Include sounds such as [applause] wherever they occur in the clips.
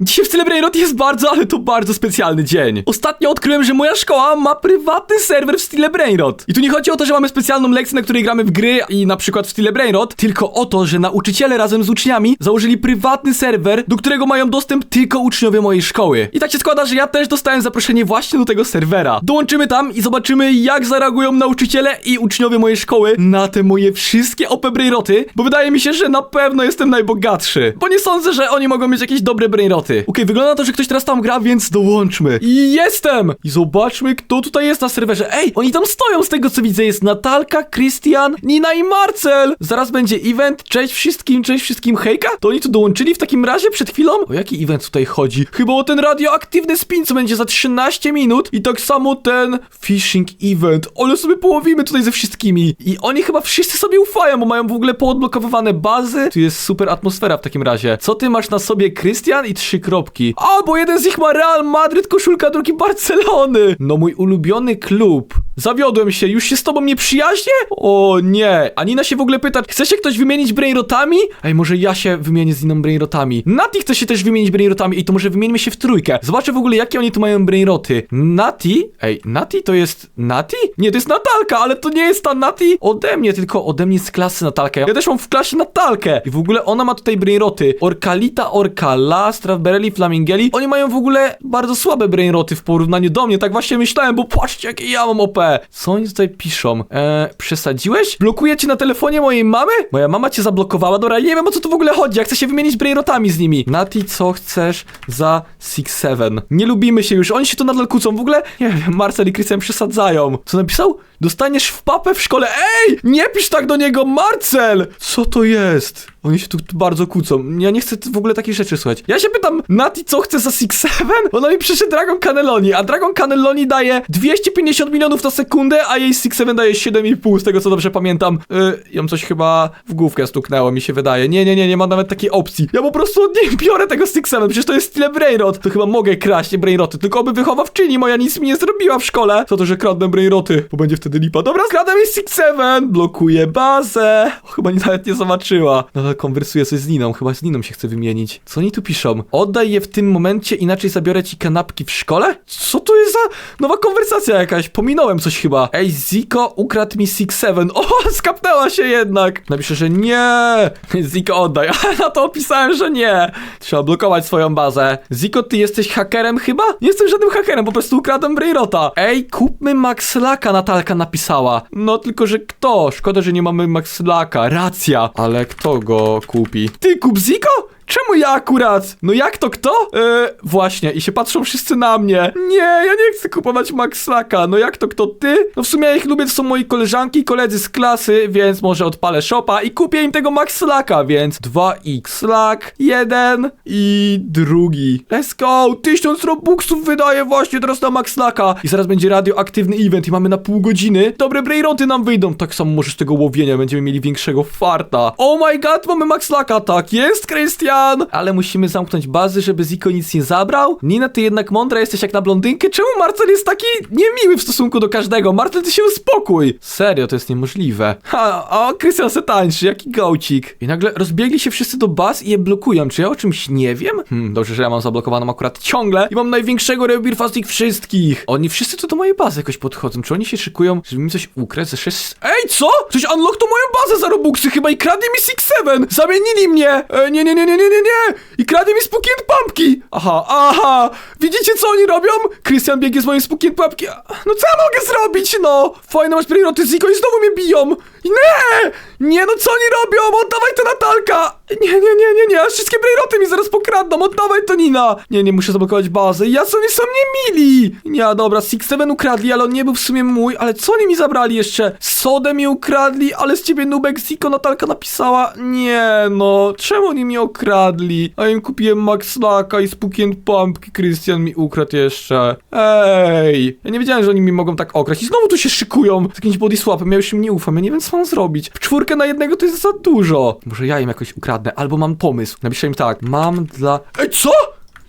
Dzisiaj w Celebrate jest bardzo, ale to bardzo specjalny dzień. Ostatnio odkryłem, że moja szkoła ma prywatny serwer w stile Brainrot. I tu nie chodzi o to, że mamy specjalną lekcję, na której gramy w gry i na przykład w stile Brainrot, tylko o to, że nauczyciele razem z uczniami założyli prywatny serwer, do którego mają dostęp tylko uczniowie mojej szkoły. I tak się składa, że ja też dostałem zaproszenie właśnie do tego serwera. Dołączymy tam i zobaczymy, jak zareagują nauczyciele i uczniowie mojej szkoły na te moje wszystkie OP Brainroty, bo wydaje mi się, że na pewno jestem najbogatszy. Bo nie sądzę, że oni mogą mieć jakieś dobre Brainroty. Okej, wygląda na to, że ktoś teraz tam gra, więc dołączmy. I jestem! I zobaczmy, kto tutaj jest na serwerze. Ej, oni tam stoją z tego, co widzę. Jest Natalka, Christian, Nina i Marcel. Zaraz będzie event. Cześć wszystkim, cześć wszystkim, hejka. To oni tu dołączyli w takim razie przed chwilą? O jaki event tutaj chodzi? Chyba o ten radioaktywny spin, co będzie za 13 minut. I tak samo ten fishing event. Ale sobie połowimy tutaj ze wszystkimi. I oni chyba wszyscy sobie ufają, bo mają w ogóle poodblokowywane bazy. Tu jest super atmosfera w takim razie. Co ty masz na sobie, Christian? I trzy kropki. A, bo jeden z nich ma Real Madryt, koszulka, drugi Barcelony. No mój ulubiony klub. Zawiodłem się, już się z tobą nie przyjaźnię? O nie, a Nina się w ogóle pyta, chce się ktoś wymienić brainrotami? Ej, może ja się wymienię z inną brainrotami. Nati chce się też wymienić brainrotami i to może wymieńmy się w trójkę. Zobaczę w ogóle jakie oni tu mają brainroty. Nati? Ej, Nati to jest Nati? Nie, to jest Natalka, ale to nie jest ta Nati ode mnie, tylko ode mnie z klasy Natalkę. Ja też mam w klasie Natalkę. I w ogóle ona ma tutaj brainroty. Orkalita, Orkala, Strawberry, Flamingeli. Oni mają w ogóle bardzo słabe brainroty w porównaniu do mnie. Tak właśnie myślałem, bo patrzcie jakie ja mam OP. Co oni tutaj piszą? Eee, przesadziłeś? Blokuje cię na telefonie mojej mamy? Moja mama cię zablokowała. Dobra, nie wiem o co tu w ogóle chodzi. Ja chcę się wymienić brainrotami z nimi. Nati, co chcesz za Six Seven? Nie lubimy się już. Oni się tu nadal kłócą. W ogóle, nie wiem, Marcel i Krystian przesadzają. Co napisał? Dostaniesz w papę w szkole. Ej! Nie pisz tak do niego, Marcel! Co to jest? Oni się tu bardzo kłócą. Ja nie chcę w ogóle takich rzeczy słuchać. Ja się pytam, Nati, co chce za Six Seven? Ona mi przyszedł Dragon Cannelloni, a Dragon Cannelloni daje 250 milionów na sekundę, a jej Six Seven daje 7,5, z tego co dobrze pamiętam. Yy, ją coś chyba w główkę stuknęło, mi się wydaje. Nie, nie, nie, nie ma nawet takiej opcji. Ja po prostu od niej biorę tego Six Seven, przecież to jest tyle Brainrot. To chyba mogę kraść Brainroty, tylko oby wychowawczyni moja nic mi nie zrobiła w szkole. Co to, że kradnę Brainroty, bo będzie wtedy lipa. Dobra, skradam jej Six Seven, blokuję bazę. O, chyba nie, nawet nie zobaczyła. Nadal konwersuję coś z Niną, chyba z Niną się chce wymienić. Co oni tu piszą? Oddaj je w tym momencie, inaczej zabiorę ci kanapki w szkole? Co to jest za nowa konwersacja jakaś? Pominąłem coś chyba. Ej, Ziko ukradł mi Six Seven. [laughs] O, skapnęła się jednak. Napiszę, że nie. Ziko oddaj. [laughs] Ale na to opisałem, że nie. Trzeba blokować swoją bazę. Ziko, ty jesteś hakerem chyba? Nie jestem żadnym hakerem, po prostu ukradłem Brayrota. Ej, kupmy Maxlaka, Natalka napisała. No tylko, że kto? Szkoda, że nie mamy Maxlaka. Racja. Ale kto go kupi? Ty kup Ziko? Czemu ja akurat? No jak to kto? Eee, właśnie, i się patrzą wszyscy na mnie. Nie, ja nie chcę kupować Maxlaka. No jak to kto ty? No w sumie ja ich lubię, to są moi koleżanki i koledzy z klasy, więc może odpalę shopa i kupię im tego Maxlaka, więc 2x lak, jeden i drugi. Let's go! 1000 robuxów wydaje właśnie teraz na Maxlaka. I zaraz będzie radioaktywny event i mamy na pół godziny. Dobre brairoty nam wyjdą. Tak samo może z tego łowienia będziemy mieli większego farta. Oh my god, mamy Maxlaka, tak jest, Krystian! Ale musimy zamknąć bazy, żeby Ziko nic nie zabrał. Nina, ty jednak mądra jesteś jak na blondynkę. Czemu Marcel jest taki niemiły w stosunku do każdego? Marcel, ty się uspokój. Serio, to jest niemożliwe. Ha, o, Krystian se tańczy, jaki gołcik. I nagle rozbiegli się wszyscy do baz i je blokują. Czy ja o czymś nie wiem? Hmm, dobrze, że ja mam zablokowaną akurat ciągle i mam największego rebirfa z tych wszystkich. Oni wszyscy tu do mojej bazy jakoś podchodzą. Czy oni się szykują, żeby mi coś ukraść ze 6... Ej, co? Ktoś unlock to moją bazę za robuxy chyba i kradnie mi Six Seven. Zamienili mnie. E, nie, nie, nie, nie, nie, nie, nie. I kradnie mi spooky and pumpki. Aha, aha. Widzicie, co oni robią? Krystian biegnie z spooky and pumpki. No co ja mogę zrobić, no? Fajne masz priroty, Ziko i znowu mnie biją. Nie! Nie, no co oni robią? Oddawaj to Natalka! Nie, nie, nie, nie, nie, aż wszystkie brejroty mi zaraz pokradną, oddawaj to Nina! Nie, nie, muszę zablokować bazę, ja co oni są niemili! Nie, dobra, Six Seven ukradli, ale on nie był w sumie mój, ale co oni mi zabrali jeszcze? Sodę mi ukradli, ale z ciebie Nubek Ziko Natalka napisała, nie no, czemu oni mi okradli? A im kupiłem Max Laka i Spooky Pumpki, Christian mi ukradł jeszcze. Ej, ja nie wiedziałem, że oni mi mogą tak okraść i znowu tu się szykują z jakimś body swapem, ja już im nie ufam, ja nie wiem co mam zrobić. W czwórkę na jednego to jest za dużo. Może ja im jakoś ukradnę, albo mam pomysł. Napiszę im tak, mam dla... Ej, co?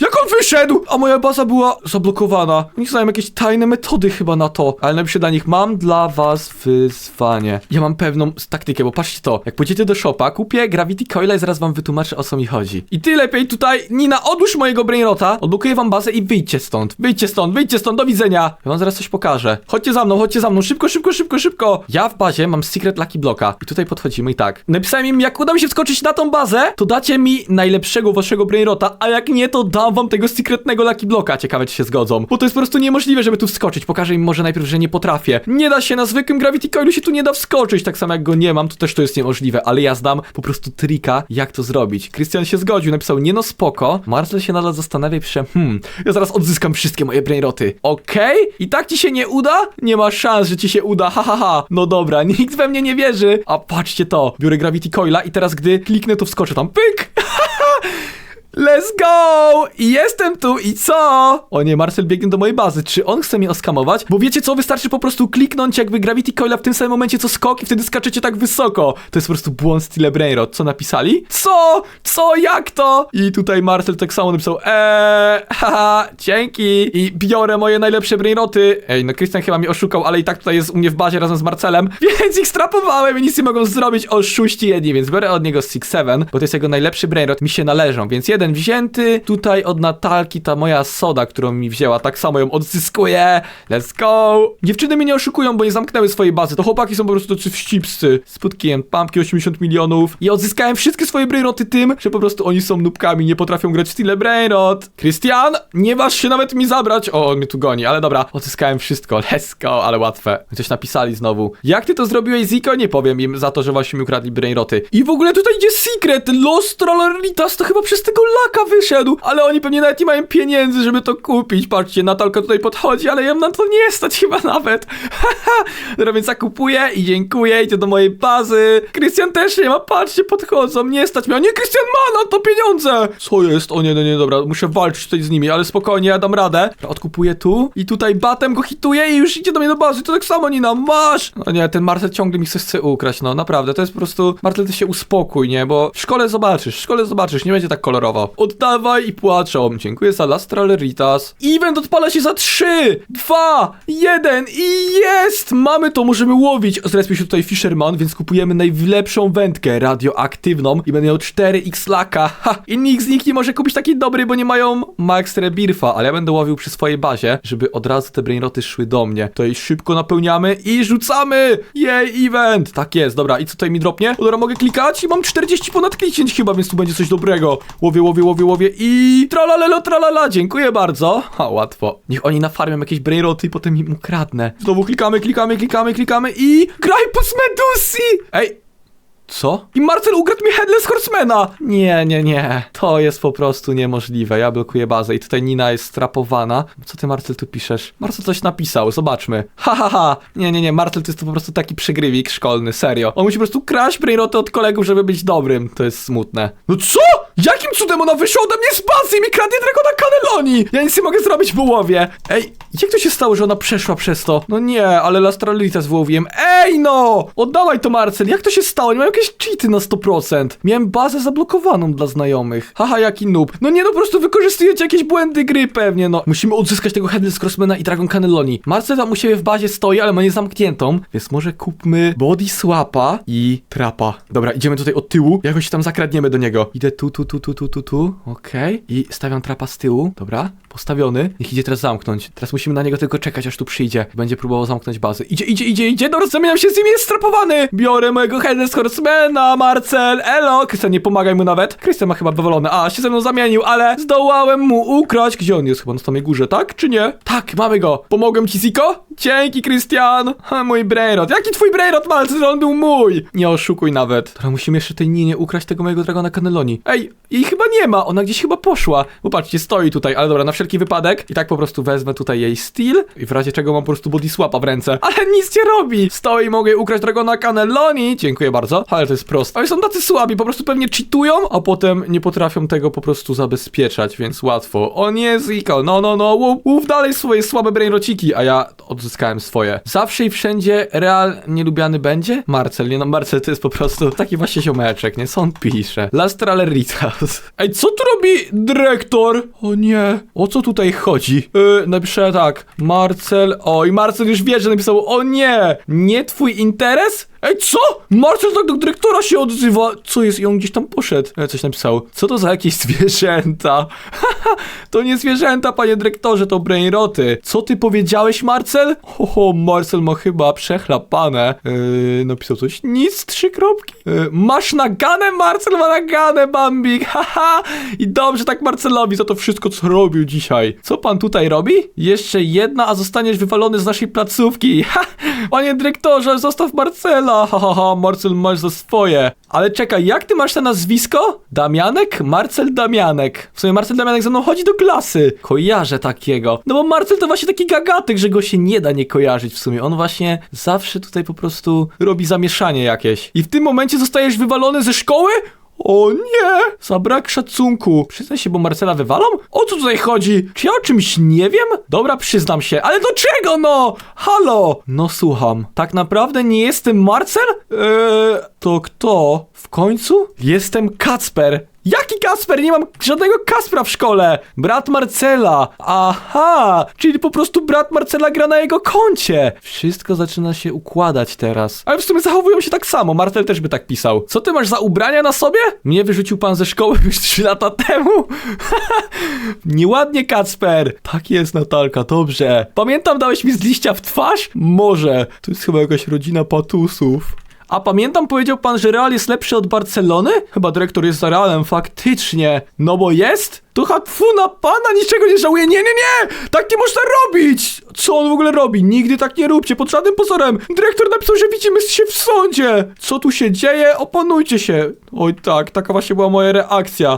Jak on wyszedł? A moja baza była zablokowana. Oni znają jakieś tajne metody chyba na to. Ale napiszę dla nich, mam dla was wyzwanie. Ja mam pewną taktykę, bo patrzcie to. Jak pójdziecie do shopa, kupię Gravity Coila i zaraz wam wytłumaczę o co mi chodzi. I ty lepiej tutaj, Nina, odłóż mojego Brainrota, odblokuję wam bazę i wyjdźcie stąd. Wyjdźcie stąd, wyjdźcie stąd, do widzenia. Ja wam zaraz coś pokażę. Chodźcie za mną, chodźcie za mną, szybko, szybko, szybko, szybko. Ja w bazie mam Secret Lucky Blocka. I tutaj podchodzimy i tak. Napisałem im, jak uda mi się wskoczyć na tą bazę, to dacie mi najlepszego waszego Brainrota, a jak nie, to dam wam tego secretnego Lucky Blocka. Ciekawe, czy się zgodzą. Bo to jest po prostu niemożliwe, żeby tu wskoczyć. Pokażę im może najpierw, że nie potrafię. Nie da się, na zwykłym Gravity Coilu się tu nie da wskoczyć. Tak samo jak go nie mam, to też to jest niemożliwe. Ale ja znam po prostu trika, jak to zrobić. Krystian się zgodził, napisał, nie no spoko. Marcel się nadal zastanawia i pisze, hmm, ja zaraz odzyskam wszystkie moje Brainroty. Okej? I tak ci się nie uda? Nie ma szans, że ci się uda, ha ha ha. No dobra, [laughs] nikt we mnie nie wierzy. A patrzcie to, biorę Gravity Coila i teraz gdy kliknę, to wskoczę tam. Pyk! Let's go! I jestem tu i co? O nie, Marcel biegnie do mojej bazy. Czy on chce mnie oskamować? Bo wiecie co, wystarczy po prostu kliknąć jakby Gravity Coila w tym samym momencie co skok i wtedy skaczecie tak wysoko. To jest po prostu błąd Stile Brainrot. Co napisali? Co? Co? Jak to? I tutaj Marcel tak samo napisał eee, [laughs] haha, dzięki. I biorę moje najlepsze Brainroty. Ej, no Krystian chyba mnie oszukał, ale i tak tutaj jest u mnie w bazie razem z Marcelem, [laughs] więc ich strapowałem i nic nie mogą zrobić. Oszuści jedni, więc biorę od niego Six Seven, bo to jest jego najlepszy Brainrot, mi się należą, więc jeden wzięty. Tutaj od Natalki ta moja soda, którą mi wzięła, tak samo ją odzyskuję. Let's go! Dziewczyny mnie nie oszukują, bo nie zamknęły swojej bazy. To chłopaki są po prostu tacy wścibscy. Spotkiłem pampki 80 milionów i odzyskałem wszystkie swoje brainroty tym, że po prostu oni są nubkami, nie potrafią grać w stile brainrot. Christian, nie waż się nawet mi zabrać. O, on mnie tu goni, ale dobra, odzyskałem wszystko. Let's go, ale łatwe. Coś napisali znowu. Jak ty to zrobiłeś, Ziko? Nie powiem im za to, że właśnie mi ukradli brainroty. I w ogóle tutaj idzie secret. Los Trolleritas to chyba przez tego laka wyszedł, ale oni pewnie nawet nie mają pieniędzy, żeby to kupić. Patrzcie, Natalka tutaj podchodzi, ale ja na to nie stać chyba nawet. Haha. [laughs] Dobra, więc zakupuję i dziękuję, idzie do mojej bazy. Krystian też nie ma, patrzcie, podchodzą, nie stać mnie. A nie, Krystian ma na to pieniądze! Co jest? O nie, no nie, dobra, muszę walczyć tutaj z nimi, ale spokojnie, ja dam radę. Odkupuję tu i tutaj batem go hituję i już idzie do mnie do bazy. To tak samo, Nina, masz! No nie, ten Marcel ciągle mi chce ukraść, no naprawdę, to jest po prostu... Marcel, ty się uspokój, nie, bo w szkole zobaczysz, w szkole zobaczysz, nie będzie tak kolorowo. Oddawaj i płaczą. Dziękuję za Las Tralleritas. Event odpala się za 3, 2, 1 i jest! Mamy to, możemy łowić. Zrespił się tutaj Fisherman, więc kupujemy najlepszą wędkę radioaktywną i będę miał 4x laka. Ha! I nikt z nich nie może kupić takiej dobrej, bo nie mają Max Rebirfa, ale ja będę łowił przy swojej bazie, żeby od razu te brainroty szły do mnie. Tutaj szybko napełniamy i rzucamy! Jej, event! Tak jest, dobra, i co tutaj mi dropnie? Dobra, mogę klikać i mam 40 ponad kliknięć chyba, więc tu będzie coś dobrego. Łowię, łowię, łowię, łowię i tralalelo, tralala, dziękuję bardzo. Ha, łatwo. Niech oni nafarmią jakieś brainroty i potem im ukradnę. Znowu klikamy, klikamy, klikamy, klikamy i... Grajpus Medusi! Ej, co? I Marcel ukradł mi Headless Horsemana! Nie, nie, nie. To jest po prostu niemożliwe. Ja blokuję bazę i tutaj Nina jest strapowana. Co ty, Marcel, tu piszesz? Marcel coś napisał, zobaczmy. Ha, ha, ha. Nie, nie, nie. Marcel to jest to po prostu taki przygrywik szkolny, serio. On musi po prostu kraść brainroty od kolegów, żeby być dobrym. To jest smutne. No co? Jakim cudem ona wyszła ode mnie z bazy i mi kradnie Dragona Cannelloni? Ja nic nie mogę zrobić, bo łowię. Ej, jak to się stało, że ona przeszła przez to? No nie, ale Lastralitas wyłowiłem. Ej no! Oddawaj to, Marcel. Jak to się stało? Nie mam jakieś cheaty na 100%. Miałem bazę zablokowaną dla znajomych. Haha, jaki noob. No nie, no po prostu wykorzystujecie jakieś błędy gry pewnie, no. Musimy odzyskać tego Headless Crossmana i Dragon Cannelloni. Marcel tam u siebie w bazie stoi, ale ma nie zamkniętą, więc może kupmy Body Swapa i Trapa. Dobra, idziemy tutaj od tyłu. Jakoś tam zakradniemy do niego. Idę tu, tu, tu, tu, tu, tu, tu. Okej. I stawiam Trapa z tyłu. Dobra. Postawiony. Niech idzie teraz zamknąć. Teraz musimy na niego tylko czekać, aż tu przyjdzie. Będzie próbował zamknąć bazę. Idzie, idzie, idzie, idzie. No zamieniam się z nim, jest strapowany. Biorę mojego Headless Horsemana, Marcel. Elo. Krystian, nie pomagaj mu nawet. Krystian ma chyba wywalone. A, się ze mną zamienił, ale zdołałem mu ukraść. Gdzie on jest? Chyba na samej górze, tak? Czy nie? Tak, mamy go. Pomogłem ci, Ziko? Dzięki, Krystian. Ha, mój brainrot. Jaki twój brainrot, Marcel? On był mój. Nie oszukuj nawet. Teraz musimy jeszcze tej Ninie ukraść tego mojego Dragona Cannelloni. Ej, jej chyba nie ma. Ona gdzieś chyba poszła. Popatrzcie, stoi tutaj. Ale dobra, na wszelki wypadek. I tak po prostu wezmę tutaj jej styl i w razie czego mam po prostu body swapa w ręce. Ale nic nie robi! Stoi, mogę jej ukraść Dragona Cannelloni. Dziękuję bardzo. Ale to jest proste. Oni są tacy słabi, po prostu pewnie cheatują, a potem nie potrafią tego po prostu zabezpieczać, więc łatwo. O nie, Ziko, no, no, no, łów dalej swoje słabe brainrociki, a ja odzyskałem swoje. Zawsze i wszędzie Real nielubiany będzie? Marcel, nie no, Marcel to jest po prostu taki właśnie ziomeczek, nie? Co on pisze? Lastraleritas. Ej, co tu robi dyrektor? O nie, o co tutaj chodzi? Yy, napiszę tak, Marcel, oj, Marcel już wie, że napisał, o nie, nie twój interes? Ej, co? Marcel tak do dyrektora się odzywa. Co jest? I on gdzieś tam poszedł. E, coś napisał. Co to za jakieś [laughs] zwierzęta? Haha, [laughs] to nie zwierzęta, panie dyrektorze, to brainroty. Co ty powiedziałeś, Marcel? Oho, Marcel ma chyba przechlapane. Yy, napisał coś. Nic, trzy kropki. Yy, masz naganę? Marcel ma naganę, Bambik. [laughs] Haha. I dobrze tak Marcelowi za to wszystko, co robił dzisiaj. Co pan tutaj robi? Jeszcze jedna, a zostaniesz wywalony z naszej placówki. Ha! Panie dyrektorze, zostaw Marcela. Ha, ha, ha, Marcel masz za swoje. Ale czekaj, jak ty masz na nazwisko? Damianek? Marcel Damianek. W sumie Marcel Damianek ze mną chodzi do klasy. Kojarzę takiego. No bo Marcel to właśnie taki gagatek, że go się nie da nie kojarzyć w sumie. On właśnie zawsze tutaj po prostu robi zamieszanie jakieś. I w tym momencie zostajesz wywalony ze szkoły? O nie! Za brak szacunku. Przyznaj się, bo Marcela wywalą? O co tutaj chodzi? Czy ja o czymś nie wiem? Dobra, przyznam się. Ale do czego no? Halo! No słucham. Tak naprawdę nie jestem Marcel? Eee, to kto? W końcu? Jestem Kacper. Jaki Kasper? Nie mam żadnego Kaspra w szkole! Brat Marcela! Aha! Czyli po prostu brat Marcela gra na jego koncie! Wszystko zaczyna się układać teraz. Ale w sumie zachowują się tak samo, Marcel też by tak pisał. Co ty masz za ubrania na sobie? Mnie wyrzucił pan ze szkoły już 3 lata temu? [laughs] Nieładnie, Kacper! Tak jest, Natalka, dobrze. Pamiętam, dałeś mi z liścia w twarz? Może. To jest chyba jakaś rodzina patusów. A pamiętam, powiedział pan, że Real jest lepszy od Barcelony? Chyba dyrektor jest za Realem, faktycznie. No bo jest? To hatfu na pana niczego nie żałuje. Nie, nie, nie! Tak nie można robić! Co on w ogóle robi? Nigdy tak nie róbcie, pod żadnym pozorem. Dyrektor napisał, że widzimy się w sądzie. Co tu się dzieje? Opanujcie się. Oj tak, taka właśnie była moja reakcja.